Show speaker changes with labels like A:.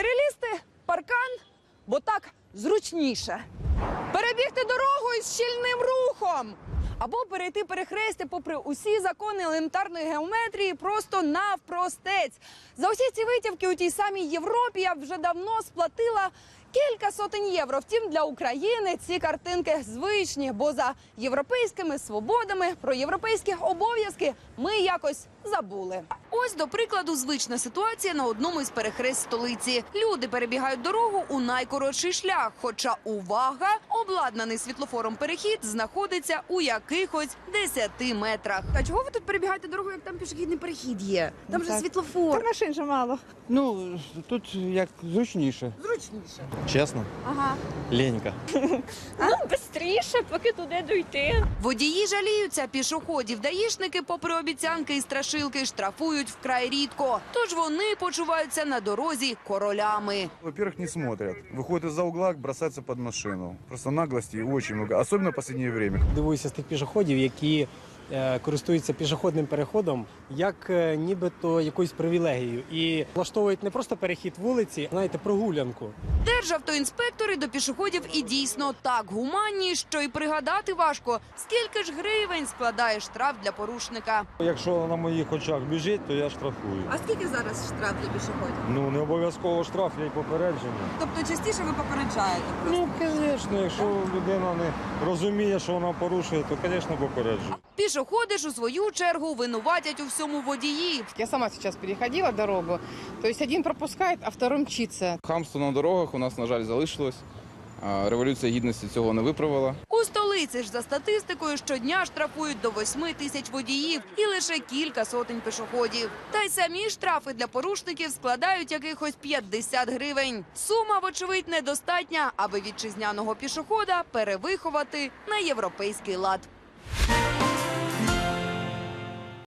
A: Перелізти паркан, бо так зручніше. Перебігти дорогу із щільним рухом. Або перейти перехрестя попри усі закони елементарної геометрії просто навпростець. За усі ці витівки у тій самій Європі я вже давно сплатила кілька сотень євро. Втім, для України ці картинки звичні, бо за європейськими свободами про європейські обов'язки ми якось забули. Ось до прикладу, звична ситуація на одному із перехрест столиці. Люди перебігають дорогу у найкоротший шлях. Хоча увага, обладнаний світлофором перехід знаходиться у якихось 10 метрах. А чого ви тут перебігаєте дорогу, як там пішохідний перехід є? Там
B: Ну,
A: же
B: так.
A: світлофор.
B: Та машин же мало.
C: Ну, тут як зручніше.
A: Зручніше.
D: Чесно,
A: Ага.
D: ленька.
B: Ну, швидше, поки туди дойти.
A: Водії жаліються, пішоходів, даїшники, попри обіцянки і страшилки, штрафують вкрай рідко. Тож вони почуваються на дорозі королями.
E: Во-первых, не смотрят. Выходят из-за угла, бросаются под машину. Просто наглости очень много, особливо в останнє время.
F: Дивуюся з тих пішоходів, які е, користуються пішохідним переходом, як е, нібито якоюсь привілегією, і влаштовують не просто перехід вулиці, а знаєте, прогулянку.
A: Державтоінспектори до пішоходів і дійсно так гуманні, що й пригадати важко, скільки ж гривень складає штраф для порушника.
G: Якщо на моїх очах біжить, то я штрафую.
A: А скільки зараз штраф для пішоходів?
G: Ну не обов'язково штраф, я й попередження.
A: Тобто частіше ви попереджаєте?
G: Ну, звісно, якщо людина не розуміє, що вона порушує, то, звісно, попереджую.
A: Пішоходи ж у свою чергу винуватять у всьому водіїв.
B: Я сама сейчас переходила дорогу. То есть один пропускает, а второй мчится.
H: Хамство на дорогах у нас, на жаль, залишилось. Революція гідності цього не виправила.
A: У столиці ж за статистикою щодня штрафують до 8 тисяч водіїв і лише кілька сотень пішоходів. Та й самі штрафи для порушників складають якихось 50 гривень. Сума, вочевидь, недостатня, аби вітчизняного пішохода перевиховати на європейський лад.